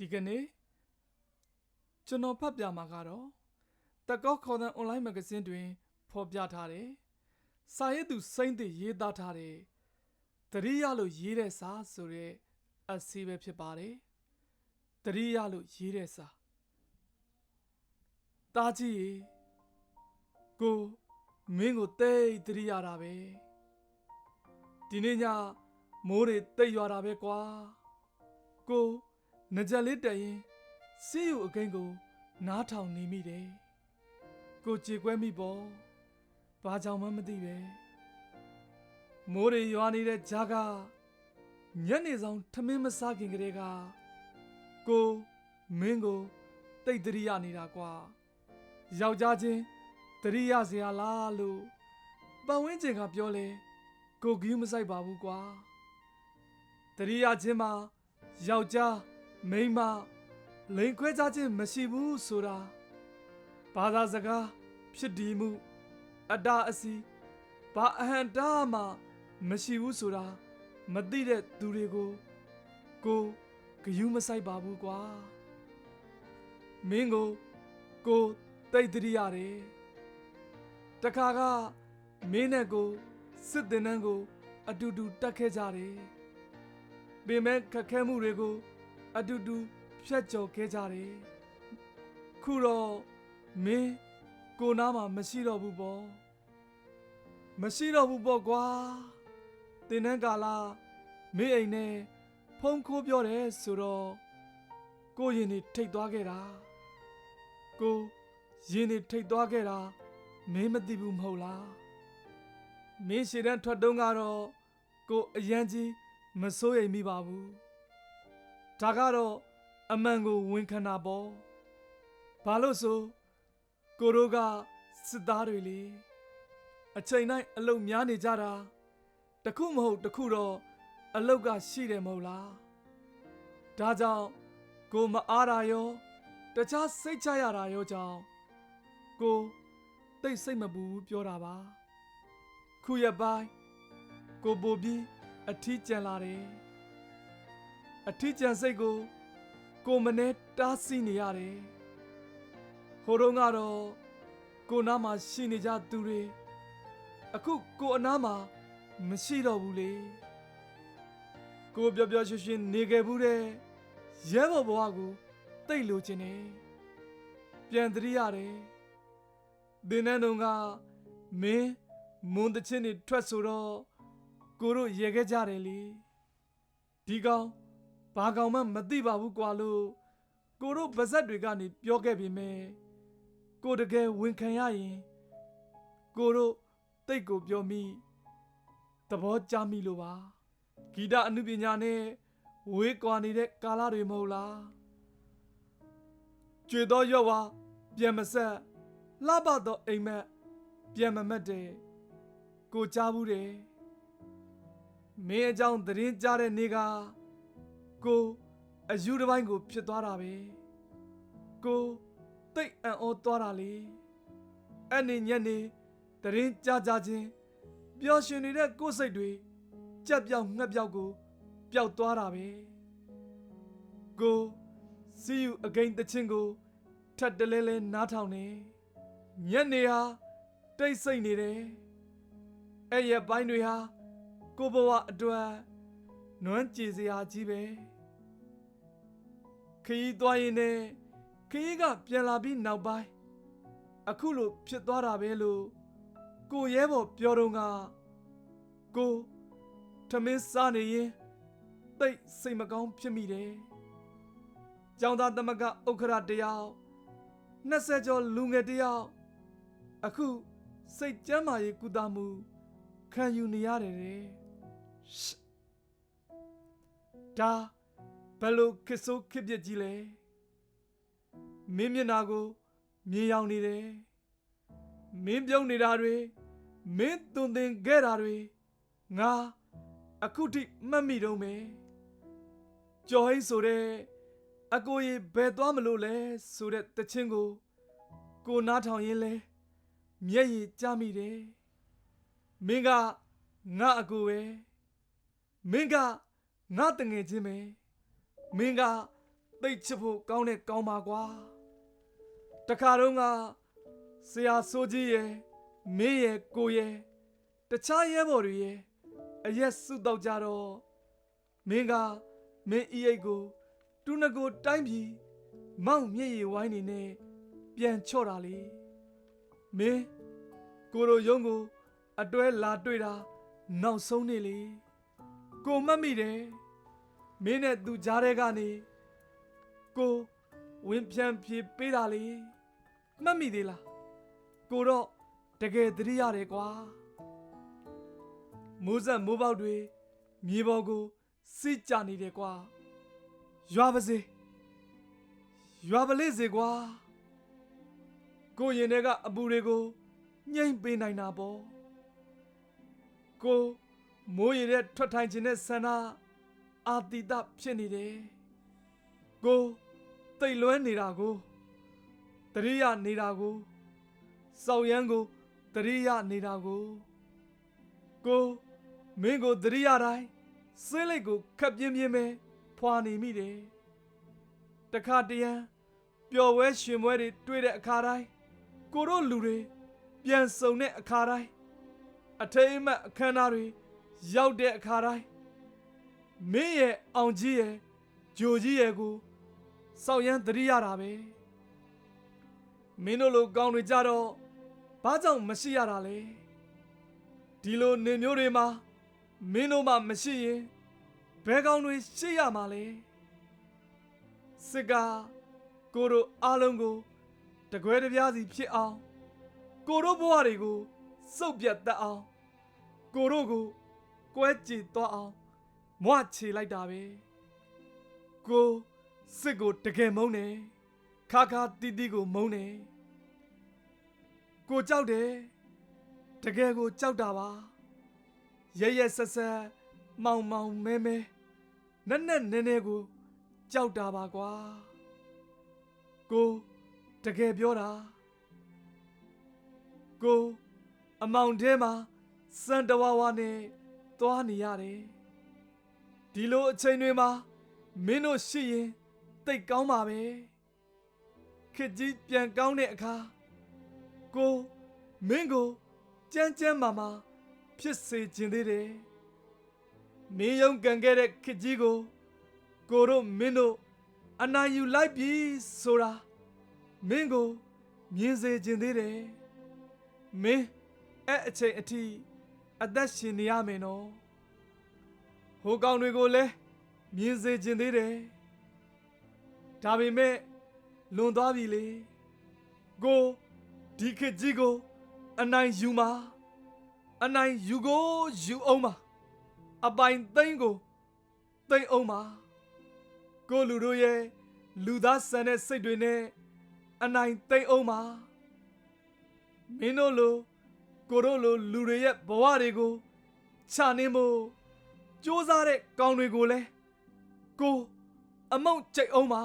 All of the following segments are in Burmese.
ဒီကနေ့ကျွန်တော်ဖတ်ပြမှာကတော့တကောက်ခေါ်တဲ့ online magazine တွင် ဖော်ပြထားတယ်။စာရေးသူစိမ့်သည့်ရေးသားထားတဲ့တတိယလို့ရေးတဲ့စာဆိုတဲ့အစီပဲဖြစ်ပါတယ်။တတိယလို့ရေးတဲ့စာတားကြီးရေကိုမင်းကိုတိတ်တတိယတာပဲဒီနေ့ညမိုးတွေတိတ်ရွာတာပဲကွာကို ငကြက်လေးတက်ရင်စီးယူအကိန်းကို နားထောင်နေမိတယ်ကိုကြေကွဲမိပေါ့ဘာကြောင့်မှမသိပဲမိုးတွေရွာနေတဲ့ဂျာကညနေဆောင်ထမင်းမစားခင်ကလေးကကိုမင်းကိုတိတ်တရိယာနေတာကွာယောက်ျားချင်းတရိယာစရာလားလို့ပတ်ဝန်းကျင်ကပြောလဲကိုကီးမဆိုင်ပါဘူးကွာတရိယာချင်းမှာယောက်ျား မိန်းမလိန်ခွဲခြားခြင်းမရှိဘူးဆိုတာဘာသာစကားဖြစ်တည်မှု အတားအစီဘာအဟံတားမှ မရှိဘူးဆိုတာမသိတဲ့သူတွေကိုကိုဂယုမဆိုင်ပါဘူးကွာမင်းကိုကိုတိတ်တရိရတယ်တခါကမင်းနဲ့ကိုစစ်တင်နှန်းကို အတူတူတက်ခဲ့ကြတယ်ပင်မဲ့ခက်ခဲမှုတွေကို အတူတူဖြတ်ကျော်ခဲ့ကြတယ်ခုတော့မင်းကိုနားမှာမရှိတော့ဘူးပေါ့မရှိတော့ဘူးပေါ့ကွာတင်နှန်းကာလာမင်းအိမ်နဲ့ဖုံးခိုးပြောတယ်ဆိုတော့ကိုရင်နေထိတ်သွားခဲ့တာကိုရင်နေထိတ်သွားခဲ့တာမင်းမသိဘူးမဟုတ်လားမင်းရှည်တန်းထွက်တုံးကတော့ကိုအရန်ကြီးမစိုးရိမ်မိပါဘူး ဒါကတော့အမှန်ကိုဝန်ခံတာပေါ့ဘာလို့ဆိုကိုတို့ကစစ်သားတွေလေအချိန်တိုင်းအလုတ်များနေကြတာတခုမဟုတ်တခုတော့အလုတ်ကရှိတယ်မဟုတ်လားဒါကြောင့်ကိုမအားတာရောတခြားစိတ်ချရတာရောကြောင့်ကိုတိတ်စိတ်မပူဘူးပြောတာပါခုရပိုင်းကိုပိုပြီးအထီးကျန်လာတယ် အထီးကျန်စိတ်ကိုကိုမနဲ့တားဆီးနေရတယ်ဟိုတော့ကတော့ကိုနားမှာရှိနေကြသူတွေအခုကိုအနားမှာမရှိတော့ဘူးလေကိုပျော်ပျော်ရွှင်ရွှင်နေခဲ့ဘူးတဲ့ရဲဘော်ဘဝကိုတိတ်လိုချင်တယ်ပြန်တရိရတယ်ဒင်းနဲ့တုံကမင်းမွန်တချင်းတွေထွက်ဆိုတော့ကိုတို့ရေခဲ့ကြတယ်လေဒီကောင် ဘာကောင်မှမသိပါဘူးကွာလို့ကိုတို့ဗဇက်တွေကနေပြောခဲ့ပေမဲ့ကိုတကယ်ဝန်ခံရရင်ကိုတို့တိတ်ကိုပြောမိသဘောကျမိလို့ပါဂီတအမှုပညာနဲ့ဝေးကွာနေတဲ့ကာလတွေမဟုတ်လားကျွေတော့ရော့ဝါပြန်မဆက်လှပတော့အိမ်မက်ပြန်မမက်တဲ့ကိုကြားဘူးတယ်မင်းအကြောင်းသတင်းကြားတဲ့နေ့က ကိုအယူတစ်ပိုင်းကို ဖြစ်သွားတာပဲကိုတိတ်အံ့ဩသွားတာလေအဲ့နေညနေသတင်းကြားကြခြင်းပျော်ရွှင်နေတဲ့ကိုယ်စိတ်တွေကြက်ပြောင်ငှက်ပြောက်ကိုပျောက်သွားတာပဲကိုစီယူအဂိန်တချင်းကိုထပ်တလဲလဲနားထောင်နေညနေဟာတိတ်ဆိတ်နေတယ်အဲ့ရပိုင်းတွေဟာကိုဘဝအတွက်နွမ်းကြည်စရာကြီးပဲ ခရီးသွားရင်နဲ့ခရီးကပြန်လာပြီးနောက်ပိုင်းအခုလိုဖြစ်သွားတာပဲလို့ကိုရဲဘော်ပြောတော့ကကိုထမင်းစားနေရင်တိတ်စိတ်မကောင်းဖြစ်မိတယ်။ကျောင်းသားသမဂဥက္ခရတယောက်20ကျော်လူငယ်တယောက်အခုစိတ်ကျမ်းမာရေးကုသမှုခံယူနေရတယ်တဲ့ရှ်ဒါ ဘယ်လိုခစ်ဆိုးခစ်ပြစ်ကြီးလဲမင်းမျက်နာကိုမြင်ရောက်နေတယ်မင်းပြုံးနေတာတွေမင်းသွန်သင်ခဲ့တာတွေငါအခုထိမှတ်မိတော့မယ်ကြော်ဟိဆိုတဲ့အကိုကြီးဘယ်သွားမလို့လဲဆိုတဲ့တခြင်းကို ကိုနားထောင်ရင်းလဲမျက်ရည်ကျမိတယ်မင်းကငါအကိုပဲမင်းကငါတငယ်ချင်းပဲ မင်းကသိတ်ချစ်ဖို့ကောင်းတဲ့ကောင်းပါကွာတခါတော့ကဆရာဆိုကြီးရဲ့မင်းရဲ့ကိုရဲ့တခြားရဲဘော်တွေရဲ့အရက်စုတော့ကြတော့မင်းကမင်းဤအိတ်ကိုတူနကိုတိုင်းပြီးမောင်မျက်ရည်ဝိုင်းနေနဲ့ပြန်ချော့တာလေမင်းကိုရိုရုံးကို အတွဲလာတွေ့တာနောက်ဆုံးနေလေကိုမှတ်မိတယ် မင်းနဲ့သူကြားတဲ့ကနေကိုဝင်းဖြန်းဖြေပေးတာလေမှတ်မိသေးလားကိုတော့တကယ်သတိရတယ်ကွာမိုးဆက်မိုးပေါက်တွေမြေပေါ်ကိုစိတ်ကြနေတယ်ကွာရွာပါစေရွာပါလေစေကွာကိုရင်တွေကအပူတွေကိုညှိမ့်ပေးနိုင်တာပေါ့ကိုမိုးရတဲ့ထွက်ထိုင်ခြင်းနဲ့ဆန္ဒ အာတိတဖြစ်နေတယ်ကိုတိတ်လွဲနေတာကိုတရိယာနေတာကိုစောက်ရမ်းကိုတရိယာနေတာကိုကိုမင်းကိုတရိယာတိုင်းစိတ်လိုက်ကိုခပ်ပြင်းပြင်းပဲဖွာနေမိတယ်တခါတရံပျော်ဝဲရှင်ပွဲတွေတွေ့တဲ့အခါတိုင်းကိုတို့လူတွေပြန်စုံတဲ့အခါတိုင်းအထိတ်အမှတ်အခမ်းအနားတွေရောက်တဲ့အခါတိုင်း မင်းရဲ့အောင်ကြီးရဲ့ဂျိုကြီးရဲ့ကိုစောက်ရမ်းတရိရတာပဲမင်းတို့လိုကောင်းတွေကြတော့ဘာကြောင့်မရှိရတာလဲဒီလိုနေမျိုးတွေမှာမင်းတို့မှမရှိရင်ဘယ်ကောင်းတွေရှိရမှာလဲစစ်ကားကိုတို့အားလုံးကိုတကွဲတပြားစီဖြစ်အောင်ကိုတို့ဘဝတွေကိုစုပ်ပြတ်တတ်အောင်ကိုတို့ကိုကွဲကြည်သွားအောင် မွချေလိုက်တာပဲကိုစစ်ကိုတကယ်မုန်းတယ်ခါခါတီးတီးကိုမုန်းတယ်ကိုကြောက်တယ်တကယ်ကိုကြောက်တာပါရရဆက်ဆက်မောင်မောင်မဲမဲနက်နက်နဲနဲကိုကြောက်တာပါကွာကိုတကယ်ပြောတာကိုအမောင်ထဲမှာစံတဝါဝါနဲ့သွားနေရတယ် ဒီလိုအချိန်တွေမှာမင်းတို့ရှိရင်တိတ်ကောင်းပါပဲခစ်ကြီးပြန်ကောင်းတဲ့အခါကိုမင်းကိုကြမ်းကြမ်းမာမာဖြစ်စေခြင်းသေးတယ်မင်းယုံကန်ခဲ့တဲ့ခစ်ကြီးကိုကိုတို့မင်းတို့အနိုင်ယူလိုက်ပြီဆိုတာမင်းကိုမြင်စေခြင်းသေးတယ်မင်းအဲ့အချိန်အထိအသက်ရှင်နေရမယ်နော် ဟိုကောင်တွေကိုလည်းမြင်စေခြင်းသေးတယ်ဒါပေမဲ့လွန်သွားပြီလေကိုဒီခေတ်ကြီးကို အနိုင်ယူမှာအနိုင်ယူကိုယူအောင်မှာအပိုင်သိန်းကိုသိန်းအောင်မှာကိုလူတို့ရဲ့လူသားဆန်တဲ့စိတ်တွေနဲ့အနိုင်သိမ်းအောင်မှာမင်းတို့လိုကိုတို့လိုလူတွေရဲ့ဘဝတွေကိုခြာနှင်းဖို့ စူးစမ်းတဲ့ကောင်တွေကိုလည်းကိုအမောင့်ကြိတ်အောင်ပါ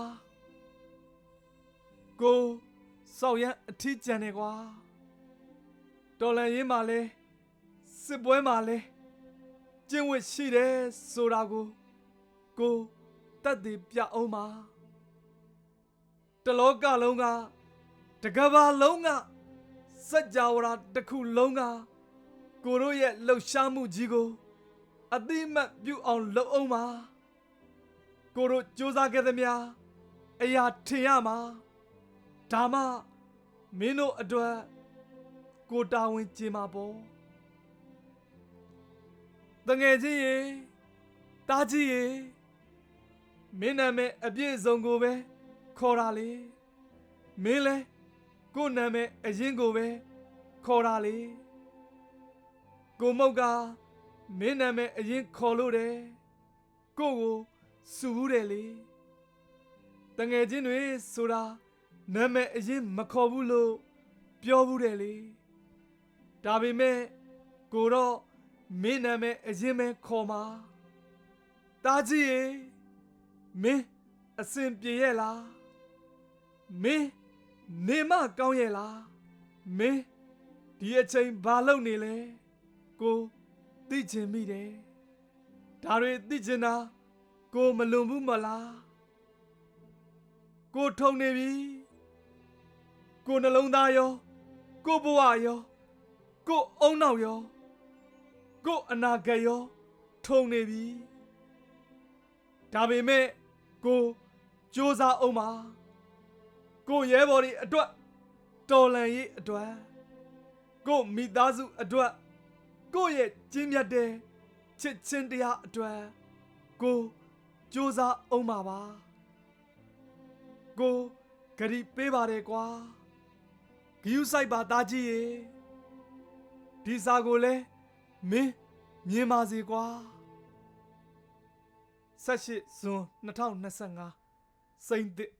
ကိုစောက်ရန်အထီးကျန်နေကွာတော်လန်ရင်မှာလဲစစ်ပွဲမှာလဲကျင့်ဝတ်ရှိတယ်ဆိုတာကိုကိုတတ်တည်ပြအောင်ပါတလောကလုံးကတကဘာလုံးကစัจ java ရာတစ်ခုလုံးကကိုတို့ရဲ့လှုပ်ရှားမှုကြီးကို အတိမတ်ပြုအောင်လုပ်အောင်ပါကိုတို့စူးစမ်းခဲ့သမျှအရာထင်ရမှာဒါမှမင်းတို့အတွက်ကိုတာဝန်ကျင်မှာပေါ့တငယ်ချင်းရေတားကြီးရေမင်းနာမည်အပြည့်စုံကိုပဲခေါ်တာလေမင်းလဲကို့နာမည်အရင်ကိုပဲခေါ်တာလေကိုမုတ်က မင်းနာမည်အရင်ခေါ်လို့တယ်ကို့ကိုစူဘူးတယ်လေတငယ်ချင်းတွေဆိုတာနာမည်အရင်မခေါ်ဘူးလို့ပြောဘူးတယ်လေဒါပေမဲ့ကိုတော့မင်းနာမည်အရင်ပဲခေါ်မှာတာကြီးရေမင်းအစင်ပြေရဲ့လားမင်းနေမကောင်းရဲ့လားမင်းဒီအချိန်ဘာလုပ်နေလဲကို သိချင်မိတယ်ဒါတွေသိချင်တာကိုမလွန်ဘူးမလားကိုထုံနေပြီကိုနှလုံးသားရောကိုဘဝရောကိုအုံနောက်ရောကိုအနာဂတ်ရောထုံနေပြီဒါပေမဲ့ကိုစူးစမ်းအောင်ပါကိုရဲဘော်တွေအတွက်တော်လန်ရေးအတွက်ကိုမိသားစုအတွက် ကိုရဲ့ကျင်းမြတ်တဲ့ချစ်ချင်းတရားအတွက်ကိုစူးစမ်းအောင်ပါပါကိုဂရီပေးပါတယ်ကွာဂယူးဆိုင်ပါသားကြီးရေဒီစာကိုလဲမင်းမြင်ပါစေကွာ18ဇွန်2025စိန်တစ်